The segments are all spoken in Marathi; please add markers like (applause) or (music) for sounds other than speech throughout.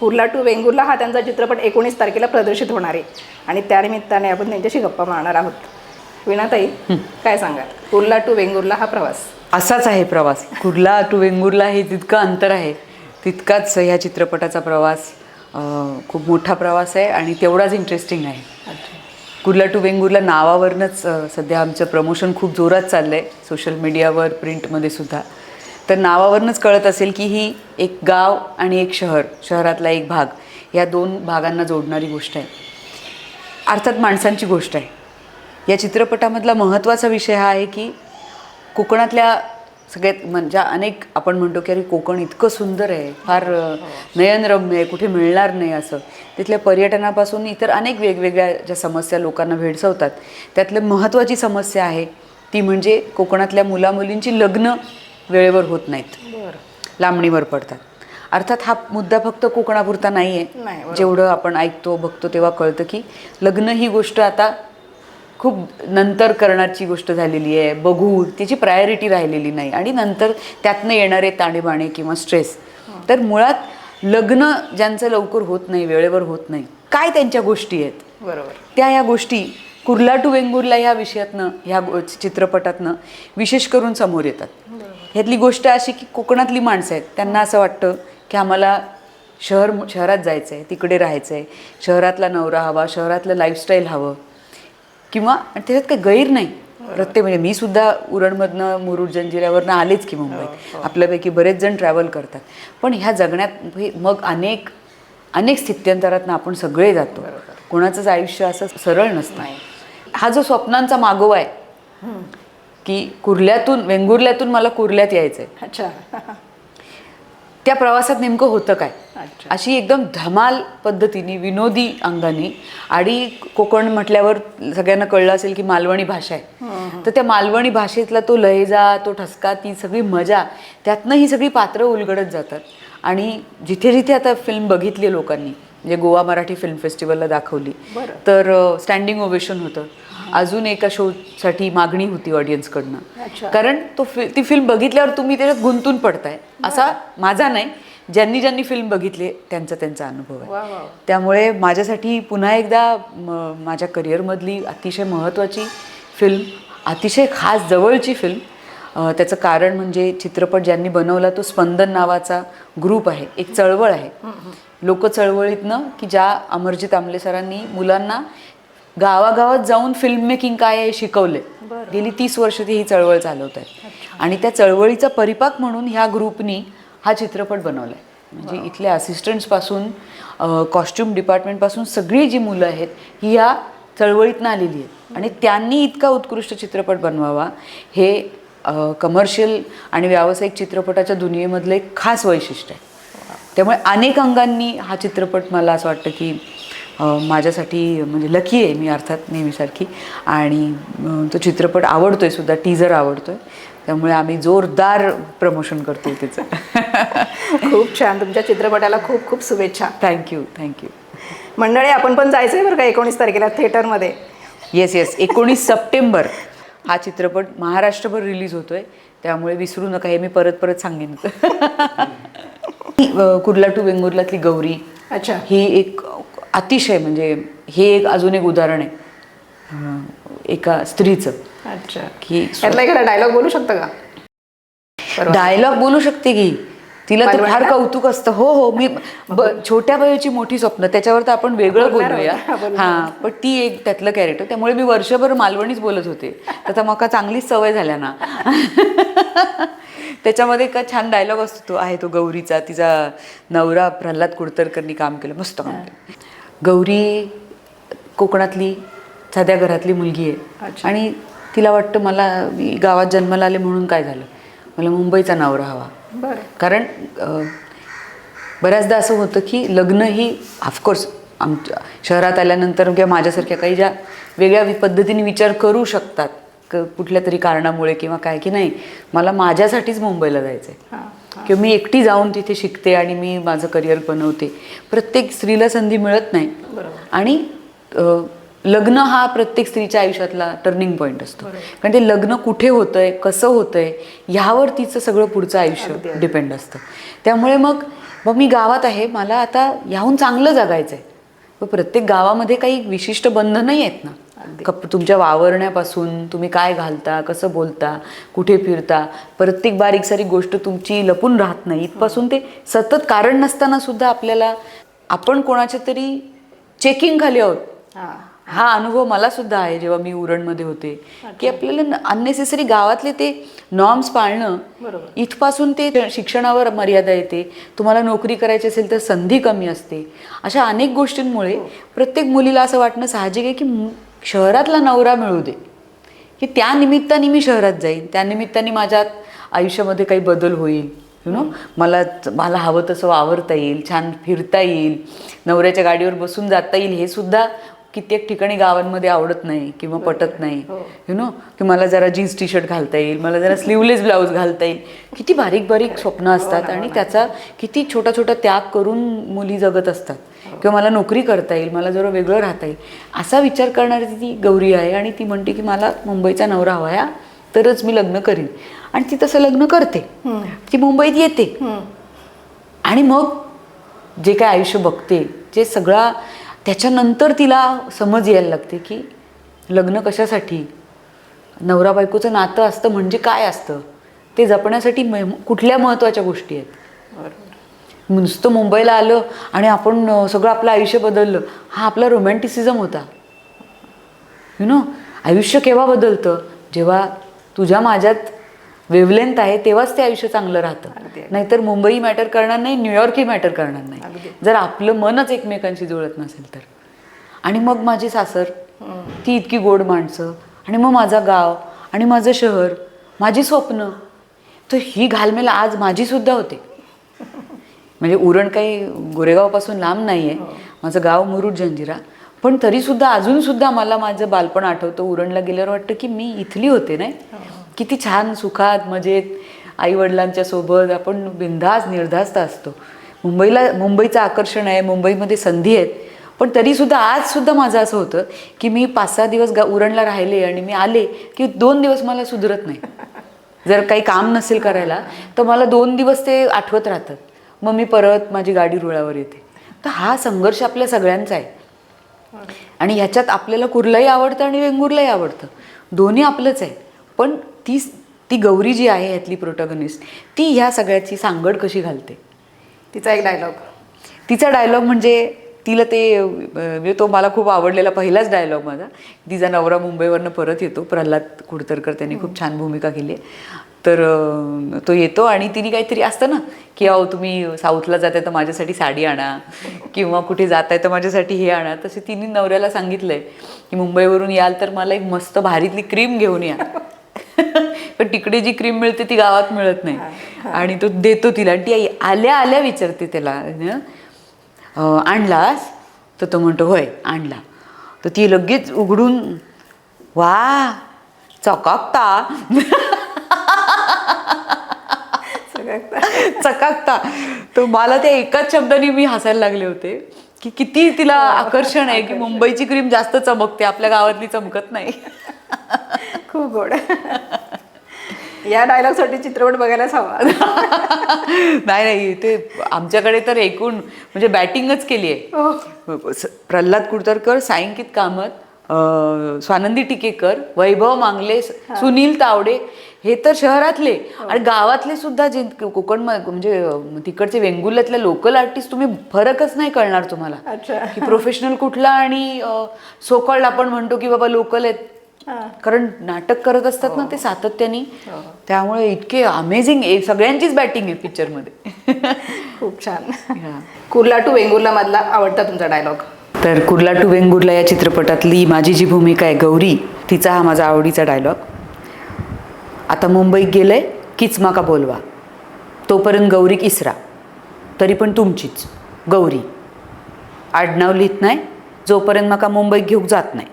कुर्ला टू वेंगुर्ला हा त्यांचा चित्रपट एकोणीस तारखेला प्रदर्शित होणार आहे. आणि त्यानिमित्ताने आपण त्यांच्याशी गप्पा मारणार आहोत. विणाताई काय सांगाल? कुर्ला टू वेंगुर्ला हा प्रवास. असाच आहे प्रवास. कुर्ला टू वेंगुर्ला हे जितकं अंतर आहे तितकाच ह्या चित्रपटाचा प्रवास खूप मोठा प्रवास आहे आणि तेवढाच इंटरेस्टिंग आहे. कुर्ला टू वेंगुर्ला नावावरनंच सध्या आमचं प्रमोशन खूप जोरात चाललं आहे सोशल मीडियावर प्रिंटमध्ये सुद्धा. तर नावावरनंच कळत असेल की ही एक गाव आणि एक शहर शहरातला एक भाग. या दोन भागांना जोडणारी गोष्ट आहे. अर्थात माणसांची गोष्ट आहे. या चित्रपटामधला महत्त्वाचा विषय हा आहे की कोकणातल्या सगळ्यात म्हणजे अनेक आपण म्हणतो की अरे कोकण इतकं सुंदर आहे फार अ, नयनरम्य आहे कुठे मिळणार नाही असं. तिथल्या पर्यटनापासून इतर अनेक वेगवेगळ्या ज्या समस्या लोकांना भेडसावतात त्यातलं महत्त्वाची समस्या आहे ती म्हणजे कोकणातल्या मुलामुलींची लग्न वेळेवर होत नाहीत. लांबणीवर पडतात. अर्थात हा मुद्दा फक्त कोकणापुरता नाही आहे. जेवढं आपण ऐकतो बघतो तेव्हा कळतं की लग्न ही गोष्ट आता खूप नंतर करण्याची गोष्ट झालेली आहे. बघू तिची प्रायोरिटी राहिलेली नाही. आणि नंतर त्यातनं येणारे ताणेबाणे किंवा स्ट्रेस तर मुळात लग्न ज्यांचं लवकर होत नाही वेळेवर होत नाही काय त्यांच्या गोष्टी आहेत? बरोबर. त्या या गोष्टी कुर्ला टू वेंगुर्ला ह्या विषयातनं ह्या चित्रपटातनं विशेष करून समोर येतात. ह्यातली गोष्ट अशी की कोकणातली माणसं आहेत. त्यांना असं वाटतं की आम्हाला शहर शहरात जायचं आहे तिकडे राहायचं आहे शहरातला नवरा हवा शहरातलं लाईफस्टाईल हवं. किंवा त्याच्यात काही गैर नाही. प्रत्येक म्हणजे मी सुद्धा उरणमधनं मुरुड जंजिऱ्यावरनं आलेच की मुंबईत. आपल्यापैकी बरेच जण ट्रॅव्हल करतात. पण ह्या जगण्यात हे मग अनेक अनेक स्थित्यंतरातनं आपण सगळे जातो. कोणाचंच आयुष्य असं सरळ नसतं. हा जो स्वप्नांचा मागोवा आहे की कुर्ल्यातून वेंगुर्ल्यातून मला कुर्ल्यात यायचं आहे अच्छा. त्या प्रवासात नेमकं होतं काय? अशी एकदम धमाल पद्धतीने विनोदी अंगाने आणि कोकण म्हटल्यावर सगळ्यांना कळलं असेल की मालवणी भाषा आहे. तर त्या मालवणी भाषेतला तो लहेजा तो ठसका ती सगळी मजा त्यातनं ही सगळी पात्रं उलगडत जातात. आणि जिथे जिथे आता फिल्म बघितली लोकांनी म्हणजे गोवा मराठी फिल्म फेस्टिवलला दाखवली. तर स्टँडिंग ओवेशन होतं. अजून एका शोसाठी मागणी होती ऑडियन्सकडनं. कारण तो फि ती फिल्म बघितल्यावर तुम्ही त्याच्यात गुंतून पडताय. असा माझा नाही. ज्यांनी ज्यांनी फिल्म बघितली त्यांचा त्यांचा अनुभव आहे. त्यामुळे माझ्यासाठी पुन्हा एकदा माझ्या करिअरमधली अतिशय महत्त्वाची फिल्म अतिशय खास जवळची फिल्म त्याचं कारण म्हणजे चित्रपट ज्यांनी बनवला तो स्पंदन नावाचा ग्रुप आहे. एक चळवळ आहे. लोक चळवळीतनं की ज्या अमरजित आमले सरांनी मुलांना गावागावात जाऊन फिल्म मेकिंग काय आहे शिकवले. गेली तीस वर्ष ती ही चळवळ चालवत आहेत. आणि त्या चळवळीचा परिपाक म्हणून ह्या ग्रुपनी हा चित्रपट बनवला आहे म्हणजे इथल्या असिस्टंट्सपासून कॉस्ट्युम डिपार्टमेंटपासून सगळी जी मुलं आहेत ही या चळवळीतनं आलेली आहेत. आणि त्यांनी इतका उत्कृष्ट चित्रपट बनवावा हे कमर्शियल आणि व्यावसायिक चित्रपटाच्या दुनियेमधलं एक खास वैशिष्ट्य आहे. त्यामुळे अनेक अंगांनी हा चित्रपट मला असं वाटतं की माझ्यासाठी म्हणजे लकी आहे मी अर्थात नेहमीसारखी. आणि तो चित्रपट आवडतोय सुद्धा टीजर आवडतोय. त्यामुळे आम्ही जोरदार प्रमोशन करतोय त्याचं (laughs) खूप छान. तुमच्या चित्रपटाला खूप खूप शुभेच्छा. थँक्यू थँक्यू मंडळी आपण पण जायचंय बरं का एकोणीस तारखेला थिएटरमध्ये? येस येस एकोणीस सप्टेंबर हा चित्रपट महाराष्ट्रभर रिलीज होतोय. त्यामुळे विसरू नका हे मी परत परत सांगेन. (laughs) कुर्ला टू वेंगुर्लातली गौरी अच्छा. ही एक अतिशय म्हणजे हे एक अजून एक उदाहरण आहे. एका स्त्रीचं. अच्छा. की डायलॉग बोलू शकता का. डायलॉग बोलू शकते की. तिला तर फार? कौतुक असतं. हो हो मी छोट्या वयाची मोठी स्वप्न त्याच्यावर तर आपण वेगळं बोलूया. हा पण ती एक त्यातलं कॅरेक्टर त्यामुळे मी वर्षभर मालवणीच बोलत होते. आता मका चांगलीच सवय झाल्या ना. त्याच्यामध्ये का छान डायलॉग असतो तो. आहे तो गौरीचा तिचा नवरा प्रल्हाद कुडतरकरनी काम केलं. मस्त काम केलं. गौरी कोकणातली साध्या घरातली मुलगी आहे. आणि तिला वाटतं मला मी गावात जन्माला आले म्हणून काय झालं? मला मुंबईचा नवरा हवा. बरं. कारण बऱ्याचदा असं होतं की लग्न ही ऑफकोर्स आमच्या शहरात आल्यानंतर किंवा माझ्यासारख्या काही ज्या वेगळ्या पद्धतीने विचार करू शकतात क कुठल्या तरी कारणामुळे किंवा काय की नाही मला माझ्यासाठीच मुंबईला जायचं आहे किंवा मी एकटी जाऊन तिथे शिकते आणि मी माझं करिअर बनवते. प्रत्येक स्त्रीला संधी मिळत नाही. आणि लग्न हा प्रत्येक स्त्रीच्या आयुष्यातला टर्निंग पॉईंट असतो. कारण ते लग्न कुठे होतंय कसं होतंय ह्यावर तिचं सगळं पुढचं आयुष्य. डिपेंड असतं. त्यामुळे मग मग मी गावात आहे मला आता याहून चांगलं जगायचं आहे प्रत्येक गावामध्ये काही विशिष्ट बंधन नाही आहेत ना. कप तुमच्या वावरण्यापासून तुम्ही काय घालता कसं बोलता कुठे फिरता प्रत्येक बारीक सारीक गोष्ट तुमची लपून राहत नाही. इथपासून ते सतत कारण नसताना सुद्धा आपल्याला आपण कोणाच्या तरी चेकिंग खाली आहोत. हां. हा अनुभव मला सुद्धा आहे जेव्हा मी उरणमध्ये होते की आपल्याला अननेसेसरी गावातले ते नॉर्म्स पाळणं. इथपासून ते शिक्षणावर मर्यादा येते तुम्हाला नोकरी करायची असेल तर संधी कमी असते. अशा अनेक गोष्टींमुळे प्रत्येक मुलीला असं वाटणं साहजिक आहे की शहरातला नवरा मिळू दे. की त्या निमित्ताने मी शहरात जाईन. त्या निमित्ताने माझ्या आयुष्यामध्ये काही बदल होईल. यु नो मला मला हवं तसं वावरता येईल छान फिरता येईल. नवऱ्याच्या गाडीवर बसून जाता येईल. हे सुद्धा कित्येक ठिकाणी गावांमध्ये आवडत नाही किंवा पटत नाही. यु नो की मला जरा जीन्स टी शर्ट घालता येईल मला जरा स्लीवलेस ब्लाऊज घालता येईल. किती बारीक बारीक स्वप्न असतात आणि त्याचा किती छोटा छोटा त्याग करून मुली जगत असतात. किंवा मला नोकरी करता येईल मला जरा वेगळं राहता येईल. असा विचार करणारी ती गौरी आहे आणि ती म्हणते की मला मुंबईचा नवरा हवा आहे तरच मी लग्न करीन. आणि ती तसं लग्न करते. ती मुंबईत येते. आणि मग जे काय आयुष्य बघते जे सगळा त्याच्यानंतर तिला समज यायला लागते की लग्न कशासाठी? नवरा बायकोचं नातं असतं म्हणजे काय असतं? ते जपण्यासाठी म- कुठल्या महत्त्वाच्या गोष्टी आहेत? नुसतं मुंबईला आलं आणि आपण सगळं आपलं आयुष्य बदललं. हा आपला रोमॅन्टिसिझम होता. यु नो आयुष्य केव्हा बदलतं? जेव्हा तुझ्या माझ्यात वेवलेंथ आहे तेव्हाच ते आयुष्य चांगलं राहतं. नाहीतर मुंबई मॅटर करणार नाही न्यूयॉर्कही मॅटर करणार. नाही. जर आपलं मनच एकमेकांशी जुळत नसेल तर. आणि मग माझी सासर ती इतकी गोड माणसं आणि मग माझा गाव आणि माझं शहर माझी स्वप्न. तर ही घालमेल आज माझी सुद्धा होते. म्हणजे उरण काही गोरेगावपासून लांब नाही आहे माझं गाव मुरुड जंजिरा. पण तरीसुद्धा अजूनसुद्धा मला माझं बालपण आठवतं. उरणला गेल्यावर वाटतं की मी इथली होते नाही? किती छान सुखात मजेत आईवडिलांच्या सोबत आपण बिंधास निर्धास्त असतो. मुंबईला मुंबईचं आकर्षण आहे मुंबईमध्ये संधी आहेत. पण तरीसुद्धा आजसुद्धा माझं असं होतं की मी पाच सहा दिवस गा उरणला राहिले आणि मी आले की दोन दिवस मला सुधरत नाही. जर काही काम नसेल करायला तर मला दोन दिवस ते आठवत राहतात. मग मी परत माझी गाडी रुळावर येते. तर हा संघर्ष आपल्या सगळ्यांचा आहे. आणि ह्याच्यात आपल्याला कुर्लाही आवडतं आणि वेंगुर्लाही आवडतं. दोन्ही आपलंच आहे. पण ती ती गौरी जी आहे ह्यातली प्रोटॅगनिस्ट ती ह्या सगळ्याची सांगड कशी घालते? तिचा एक डायलॉग तिचा डायलॉग म्हणजे तिला ते म्हणजे तो मला खूप आवडलेला पहिलाच डायलॉग माझा. तिचा नवरा मुंबईवरनं परत येतो प्रल्हाद कुडतरकर त्यांनी खूप छान भूमिका केली आहे. तर तो येतो आणि तिने काहीतरी असतं ना की अहो तुम्ही साऊथला जाताय तर माझ्यासाठी साडी आणा किंवा कुठे जाताय तर माझ्यासाठी हे आणा. तसे तिने नवऱ्याला सांगितलंय की मुंबईवरून याल तर मला एक मस्त भारीतली क्रीम घेऊन या. (laughs) पण तिकडे जी क्रीम मिळते ती गावात मिळत नाही. आणि तो देतो तिला. आणि ती आल्या आल्या विचारते त्याला हं? आणलास? तर तो म्हणतो होय आणला. तर ती लगेच उघडून वा चकाकता. चकाकता. तर मला त्या एकाच शब्दाने मी हसायला लागले होते की किती तिला आकर्षण आहे की मुंबईची क्रीम जास्त चमकते आपल्या गावातली चमकत नाही. (laughs) खूप गोड. या डायलॉगसाठी चित्रपट बघायलाच हवा. नाही नाही ते आमच्याकडे तर एकूण म्हणजे बॅटिंगच केली आहे. हो. प्रल्हाद कुडतरकर सायंकित कामत स्वानंदी टिकेकर वैभव मांगले सुनील तावडे हे तर शहरातले. आणि गावातले सुद्धा जे कोकण म्हणजे तिकडचे वेंगुर्ल्यातले लोकल आर्टिस्ट तुम्ही फरकच नाही कळणार तुम्हाला. की प्रोफेशनल कुठला आणि सोकॉल्ड आपण म्हणतो की बाबा लोकल आहेत. हां कारण नाटक करत असतात ना ते सातत्याने. त्यामुळे इतके अमेझिंग सगळ्यांचीच बॅटिंग आहे पिक्चरमध्ये खूप छान. कुर्ला टू वेंगुर्ला मधला आवडता तुमचा डायलॉग तर कुर्ला टू वेंगुर्ला या चित्रपटातली माझी जी भूमिका आहे गौरी तिचा हा माझा आवडीचा डायलॉग आता मुंबईत गेलंय कीच माका बोलवा. तोपर्यंत गौरी इसरा. तरी पण तुमचीच. गौरी. आडनाव लिहित नाही जोपर्यंत माका मुंबईत घेऊक जात नाही.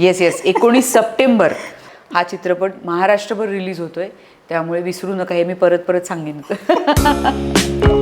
येस येस एकोणीस सप्टेंबर हा चित्रपट महाराष्ट्रभर रिलीज होतोय. त्यामुळे विसरू नका हे मी परत परत सांगेन. (laughs)